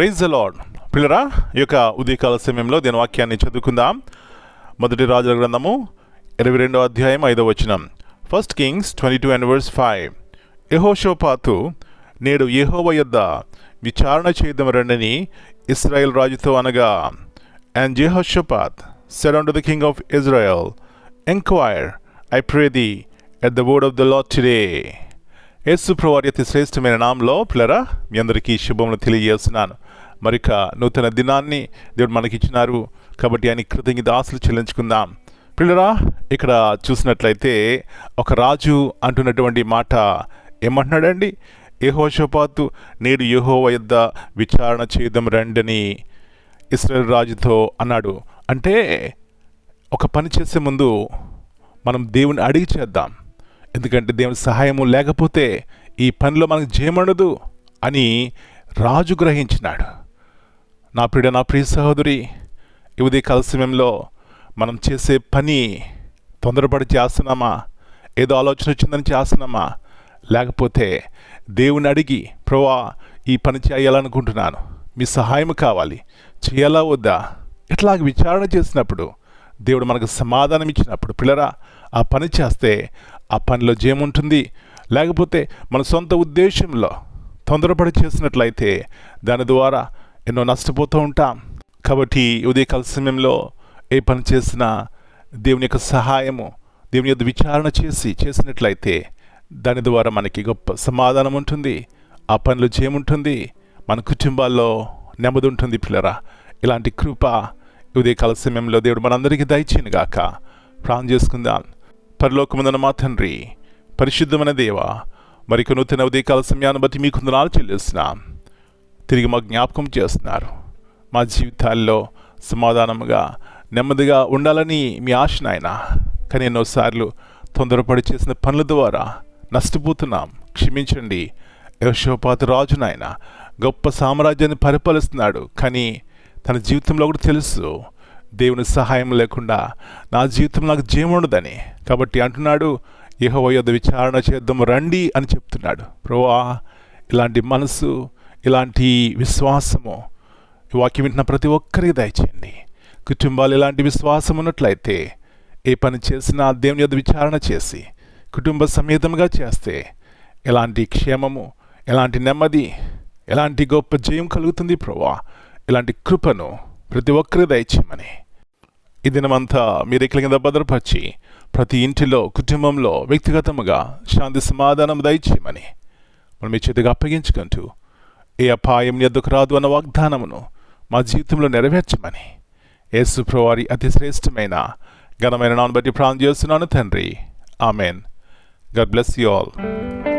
Praise the lord పిల్లరా ఈ యొక్క ఉదయకాల సమయంలో దీని వాక్యాన్ని చదువుకుందాం. మొదటి రాజుల గ్రంథము ఇరవై రెండో అధ్యాయం ఐదో వచనం. First kings twenty two and verse five యహోషోపాతు నేడు యహోవ యొద్ద విచారణ చేయదం రండని ఇస్రాయెల్ రాజుతో అనగా and Jehoshaphat said and the king of Israel enquire I pray thee at the word of the Lord today యేసు అతి శ్రేష్టమైన నామంలో పిల్లరా మీ అందరికీ శుభములు తెలియజేస్తున్నాను. మరిక నూతన దినాన్ని దేవుడు మనకిచ్చినారు కాబట్టి ఆయన కృతజ్ఞత ఆశలు చెల్లించుకుందాం. పిల్లరా ఇక్కడ చూసినట్లయితే ఒక రాజు అంటున్నటువంటి మాట ఏమంటున్నాడండి? యహోషపాతు నేడు యహోవ యొద్ద విచారణ చేయదం రండని ఇస్రాయల్ రాజుతో అన్నాడు. అంటే ఒక పని చేసే ముందు మనం దేవుని అడిగి చేద్దాం. ఎందుకంటే దేవుని సహాయము లేకపోతే ఈ పనిలో మనకు చేయమండదు అని రాజు గ్రహించినాడు. నా ప్రియ నా ప్రియ సహోదరి ఈ ఉదయకాల సమయంలో మనం చేసే పని తొందరపడి చేస్తున్నామా? ఏదో ఆలోచన వచ్చిందని చేస్తున్నామా? లేకపోతే దేవుని అడిగి ప్రభా ఈ పని చేయాలనుకుంటున్నాను. మీ సహాయం కావాలి. చేయాలా వద్దా? ఇట్లాగ విచారణ చేసినప్పుడు దేవుడు మనకు సమాధానం ఇచ్చినప్పుడు పిల్లరా ఆ పని చేస్తే ఆ పనిలో జయముంటుంది. లేకపోతే మన సొంత ఉద్దేశంలో తొందరపడి చేసినట్లయితే దాని ద్వారా ఎన్నో నష్టపోతూ ఉంటాం. కాబట్టి ఉదయకాల సమయంలో ఏ పని చేసినా దేవుని యొక్క సహాయము దేవుని యొక్క విచారణ చేసి చేసినట్లయితే దాని ద్వారా మనకి గొప్ప సమాధానం ఉంటుంది. ఆ పనిలో జయముంటుంది. మన కుటుంబాల్లో నెమ్మది ఉంటుంది పిల్లరా. ఇలాంటి కృప ఉదయకాల సమయంలో దేవుడు మనందరికీ దయచేయను గాక ప్రాణం చేసుకుందాం. పరలోకముందన మా తండ్రి పరిశుద్ధమైన దేవ మరిక నూతన ఉదయకాల సమయాన్ని బట్టి మీకు వందనాలు చెల్లిస్తున్నాం. తిరిగి మా జ్ఞాపకం చేస్తున్నారు. మా జీవితాల్లో సమాధానముగా నెమ్మదిగా ఉండాలని మీ ఆశ నాయన. కానీ ఎన్నోసార్లు తొందరపడి చేసిన పనుల ద్వారా నష్టపోతున్నాం. క్షమించండి. యశోపాత రాజు నాయన గొప్ప సామ్రాజ్యాన్ని పరిపాలిస్తున్నాడు. కానీ తన జీవితంలో కూడా తెలుసు దేవుని సహాయం లేకుండా నా జీవితం నాకు జయం ఉండదని. కాబట్టి అంటున్నాడు యెహోవా యొద్ద విచారణ చేద్దాం రండి అని చెప్తున్నాడు. ప్రోవా ఇలాంటి మనసు ఇలాంటి విశ్వాసము ఈ వాక్యం వింటున్న ప్రతి ఒక్కరికి దయచేయండి. కుటుంబాలు ఇలాంటి విశ్వాసం ఉన్నట్లయితే ఏ పని చేసినా దేవుని యొద్ విచారణ చేసి కుటుంబ సమేతంగా చేస్తే ఎలాంటి క్షేమము ఎలాంటి నెమ్మది ఎలాంటి గొప్ప జయం కలుగుతుంది ప్రభా ఇలాంటి కృపను ప్రతి ఒక్కరి దయచేయమని. ఈ దినమంతా మీరు ఎక్కల కింద భద్రపరిచి ప్రతి ఇంటిలో కుటుంబంలో వ్యక్తిగతముగా శాంతి సమాధానం దయచేయమని మనం మీ చేతిగా అప్పగించుకుంటూ ఏ అపాయం ఎద్దుకు రాదు అన్న వాగ్దానమును మా జీవితంలో నెరవేర్చమని యేసు ప్రవారి అతి శ్రేష్టమైన ఘనమైన నాన్ బట్టి ప్రాణం చేస్తున్నాను తండ్రి. Amen. God bless you all.